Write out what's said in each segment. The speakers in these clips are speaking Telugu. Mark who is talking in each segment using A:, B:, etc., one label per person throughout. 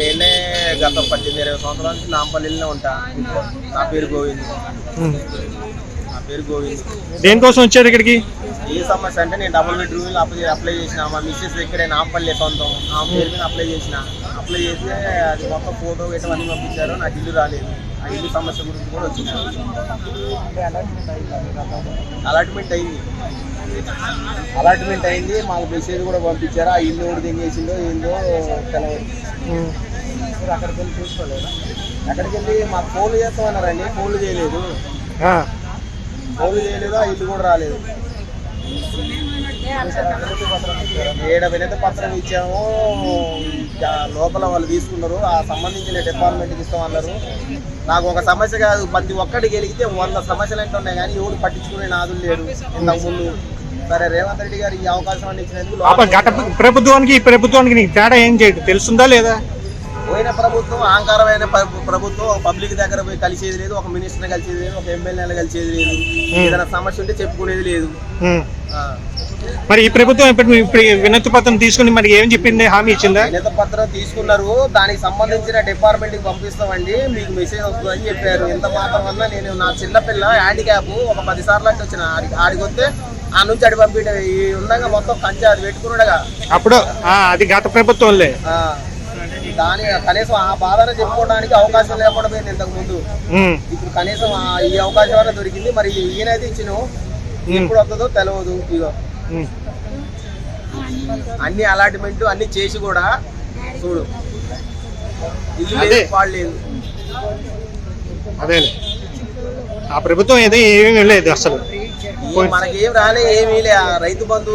A: నేను గత పద్దెనిమిది ఇరవై సంవత్సరాల నుంచి నాంపల్లిలోనే ఉంటా. నా పేరు గోవింద్. నా పేరు గోవింద్.
B: దేనికోసం వచ్చారు ఇక్కడికి?
A: ఏ సమస్య అంటే నేను డబుల్ బెడ్రూమ్ అప్లై అప్లై చేసిన. మా మిస్సెస్ ఇక్కడే నాంపల్లి సొంతం ఆ పేరు మీద అప్లై చేసిన. అప్లై చేస్తే అది మొత్తం ఫోటో గట్రా అన్ని పంపించారు. నాకు ఇల్లు రాలేదు. ఆ ఇల్లు సమస్య గురించి కూడా వచ్చింది. అలాట్మెంట్ అయింది. అలాట్మెంట్ అయింది. మాకు మెసేజ్ కూడా పంపించారు. ఆ ఇల్లు కూడా దింగేసిందో ఏందో తెలవదు. మీరు అక్కడికి వెళ్ళి చూసుకోలేదా? అక్కడికి వెళ్ళి మాకు ఫోన్లు చేస్తామన్నారండి ఫోన్లు చేయలేదు. ఫోన్లు చేయలేదు? ఆ ఇల్లు కూడా రాలేదు. ఏడ వినతి పత్రం ఇచ్చాము లోపల వాళ్ళు తీసుకున్నారు. ఆ సంబంధించిన డిపార్ట్మెంట్కి ఇస్తామన్నారు నాకు ఒక సమస్య కాదు ప్రతి ఒక్కటి గెలిగితే వంద సమస్యలు అంటే ఉన్నాయి కానీ ఎవరు పట్టించుకునే నాదులు లేరు ఇంతకు ముందు సరే రేవంత్ రెడ్డి గారు ఈ అవకాశం ఇచ్చినందుకు
B: ప్రభుత్వానికి ప్రభుత్వానికి నీకు తేడా ఏం చేయదు తెలుస్తుందా లేదా?
A: పోయిన ప్రభుత్వం అహంకారమైన ప్ర- ప్రభుత్వం ఒక పబ్లిక్ దగ్గర పోయి కలిసేది లేదు ఒక మినిస్టర్ కలిసేది లేదు ఒక ఎమ్మెల్యేలు కలిసేది లేదు. ఏదైనా సమస్య ఉంటే చెప్పుకునేది లేదు.
B: మరి ఈ ప్రభుత్వం ఇప్పుడు వినతి పత్రం తీసుకుని మరి ఏం చెప్పింది? హామీ ఇచ్చిందా?
A: వినత పత్రం తీసుకున్నారు. దానికి సంబంధించిన డిపార్ట్మెంట్కి పంపిస్తామండి. మీకు మెసేజ్ వస్తుందని చెప్పారు. ఇంత మాత్రం వల్ల నేను నా చిన్నపిల్ల హ్యాండిక్యాప్ ఒక పది సార్లు అంటే వచ్చిన. ఆడికి వస్తే ఆ నుంచి అడి పంపించే. ఈ ఉండగా మొత్తం కంచె అది పెట్టుకున్నాడుగా
B: అప్పుడు అది గత ప్రభుత్వంలే.
A: ఆ. దాని కనీసం ఆ బాధను చెప్పుకోవడానికి అవకాశం లేకుండా పోయింది ఇంతకు ముందు. ఇప్పుడు కనీసం ఈ అవకాశం అనేది దొరికింది. మరి ఈయనైతే ఇచ్చిన ఎప్పుడు వస్తుందో తెలియదు ఇగో. అన్ని అలాట్మెంట్ అన్ని చేసి కూడా చూడు. ఇల్లు
B: అదే.
A: లేదు పాడు లేదు.
B: అదేలే. ఆ ప్రభుత్వం ఏదో ఏమీ లేదు అసలు.
A: మనకేం రాలే ఏమీ లే. ఆ రైతు బంధు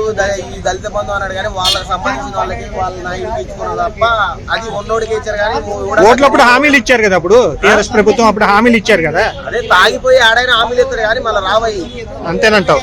A: ఈ దళిత బంధు అన్నాడు కానీ వాళ్ళకి సంబంధించిన వాళ్ళకి వాళ్ళ నాయకుడికి ఇచ్చుకున్నారు తప్ప అది ఉన్నోడికి ఇచ్చారు కానీ
B: ఓట్లప్పుడు హామీలు ఇచ్చారు కదా అప్పుడు? టీఆర్ఎస్ ప్రభుత్వం అప్పుడు హామీలు ఇచ్చారు కదా?
A: అదే తాగిపోయి ఆడైనా హామీలు ఇస్తారు కానీ మళ్ళీ రావయ్యి.
B: అంతేనంటావు.